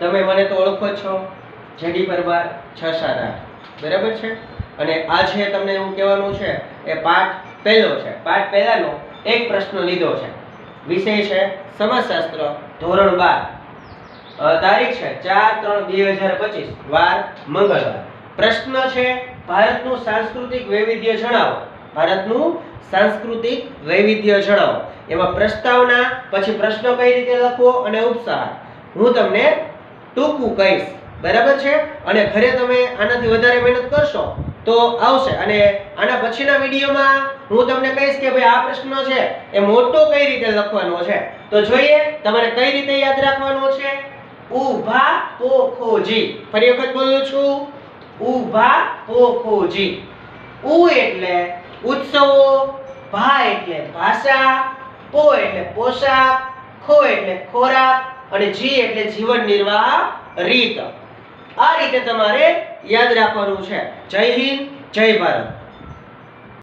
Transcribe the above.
તમે મને તો ઓળખો છો. જેડી પરમાર છ સાત આઠ બરાબર છે? અને આજે તમને એવું કહેવાનું છે, એ પાઠ પહેલો છે. પાઠ પહેલાનો એક પ્રશ્ન લીધો છે. વિષય છે સમાજશાસ્ત્ર ધોરણ બાર. તારીખ છે ચાર ત્રણ બે હજાર પચીસ, વાર મંગળવાર. પ્રશ્ન છે ભારતનું સાંસ્કૃતિક વૈવિધ્ય જણાવો. ભારતનું સાંસ્કૃતિક વૈવિધ્ય જણાવો. એમાં પ્રસ્તાવના, પછી પ્રશ્ન કઈ રીતે લખવો અને ઉપસાર. હું તમને ટૂંકું કહીશ બરાબર છે? અને ઘરે તમે આનાથી વધારે મહેનત કરશો, તો આવશે. અને આના પછીના વિડીયોમાં હું તમને કહીશ કે ભાઈ આ પ્રશ્ન છે એ મોટો કઈ રીતે લખવાનો છે? તો જોઈએ તમારે કઈ રીતે યાદ રાખવાનો છે? ઊભા પોખોજી. ફરી વખત બોલું છું. ઊભા પોખોજી. ઉ એટલે ઉત્સવો, ભા એટલે ભાષા, પો એટલે પોશાક ખો એટલે ખોરાક અને જી એટલે જીવન નિર્વાહ રીત. આ રીતે તમારે યાદ રાખવાનું છે. જય હિન્દ, જય ભારત.